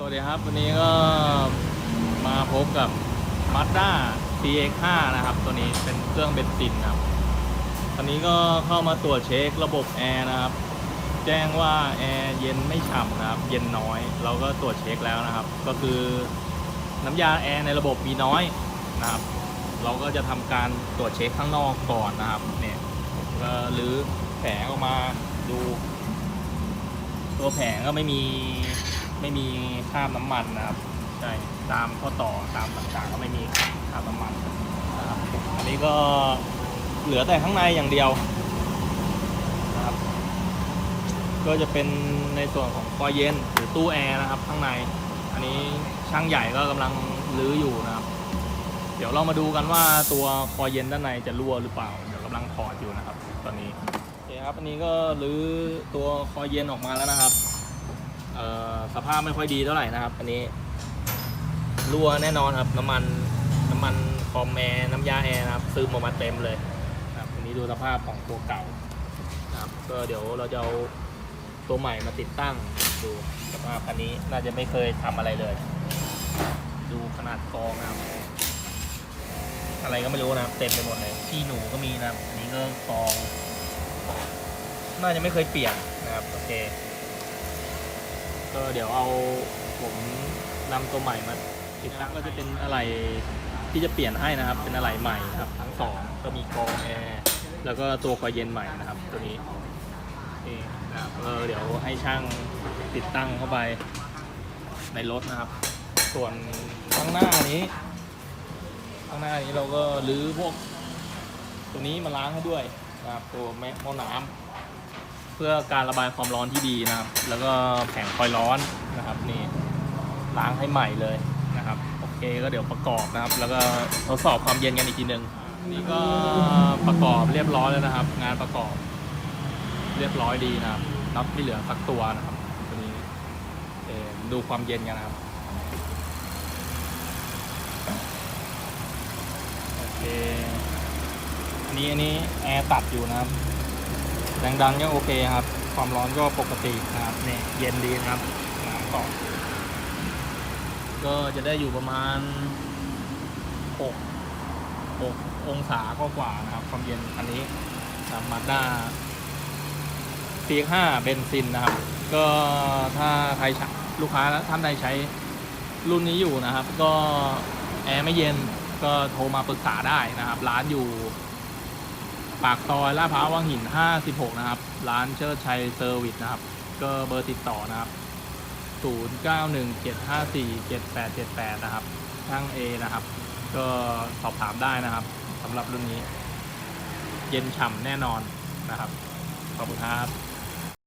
สวัสดีครับ วันนี้ก็มาพบกับ Mazda CX5 นะครับ ตัวนี้เป็นเครื่องเบนซินนะครับตอนนี้ก็เข้ามาตรวจเช็คระบบแอร์นะครับ แจ้งว่าแอร์เย็นไม่ฉ่ำนะครับ เย็นน้อย เราก็ตรวจเช็คแล้วนะครับ ก็คือน้ำยาแอร์ในระบบมีน้อยนะครับ เราก็จะทำการตรวจเช็คข้างนอกก่อนนะครับ เนี่ยก็หรือแผงออกมาดู ตัวแผงก็ไม่มี ไม่มีคราบน้ำมันนะครับใช่ตามข้อต่อตามต่างๆก็ไม่มีคราบน้ำมันนะครับอันนี้ก็เหลือแต่ข้างในอย่างเดียวนะครับ ก็จะเป็นในส่วนของคอยเย็นหรือตู้แอร์นะครับ ข้างในอันนี้ช่างใหญ่ก็กำลังรื้ออยู่นะครับ เดี๋ยวเรามาดูกันว่าตัวคอยเย็นด้านในจะรั่วหรือเปล่าเดี๋ยวกำลังถอดอยู่นะครับ ตอนนี้โอเคครับอันนี้ก็รื้อตัวคอยเย็นออกมาแล้วนะครับเอ่อ สภาพไม่ค่อยดีเท่าไหร่นะครับ อันนี้รั่วแน่นอนครับน้ำมันน้ำมันคอมแอร์น้ำยาแอร์นะครับซึมออกมาเต็มเลยนะครับอันนี้ดูสภาพของตัวเก่านะครับก็เดี๋ยวเราจะเอาตัวใหม่มาติดตั้งดูสภาพคันนี้น่าจะไม่เคยทำอะไรเลย ดูขนาดกองนะครับอะไรก็ไม่รู้นะครับเต็มไปหมดเลยขี้หนูก็มีนะครับอันนี้ก็กอง น่าจะไม่เคยเปลี่ยนนะครับโอเค ก็เดี๋ยวเอาผมนำตัวใหม่มาติดตั้งก็จะเป็นอะไรที่จะเปลี่ยนให้นะครับ เป็นอะไรใหม่ครับ ทั้งสองก็มีกองแอร์แล้วก็ตัวคอยเย็นใหม่นะครับ ตัวนี้โอเคนะครับก็เดี๋ยวให้ช่างติดตั้งเข้าไปในรถนะครับ ส่วนข้างหน้านี้ ข้างหน้านี้เราก็รื้อพวก ตัวนี้มาล้างให้ด้วยนะครับ ตัวแม่หม้อน้ำ เพื่อการระบายความร้อนที่ดีนะครับ แล้วก็แผงคอยร้อนนะครับนี่ล้างให้ใหม่เลยนะครับโอเคก็เดี๋ยวประกอบนะครับ แล้วก็ทดสอบความเย็นกันอีกทีหนึ่งนี่ก็ประกอบเรียบร้อยแล้วนะครับ งานประกอบ เรียบร้อยดีนะครับน็อตไม่เหลือสักตัวนะครับตัวนี้เอ่อดูความเย็นกันนะครับโอเคอันนี้อันนี้แอร์ตัดอยู่นะครับ แรงดังๆก็โอเคครับ ความร้อนก็ปกตินะครับเนี่ยเย็นดีนะครับน้ำต่อก็จะได้อยู่ประมาณ 6 6 องศาก็กว่าๆนะครับ ความเย็นคันนี้นะมาด้า C5 เบนซินนะครับ ก็ถ้าใครใช้ลูกค้าท่านใดใช้รุ่นนี้อยู่นะครับ ก็แอร์ไม่เย็นก็โทรมาปรึกษาได้นะครับ ร้านอยู่ ปากซอยลาดพร้าววังหิน 56 นะครับ ร้านเชิดชัยเซอร์วิสนะครับ ก็เบอร์ติดต่อนะครับ 0917547878 นะครับช่าง A นะครับ ก็สอบถามได้นะครับสำหรับรุ่นนี้ เย็นฉ่ำแน่นอนนะครับ ขอบคุณครับ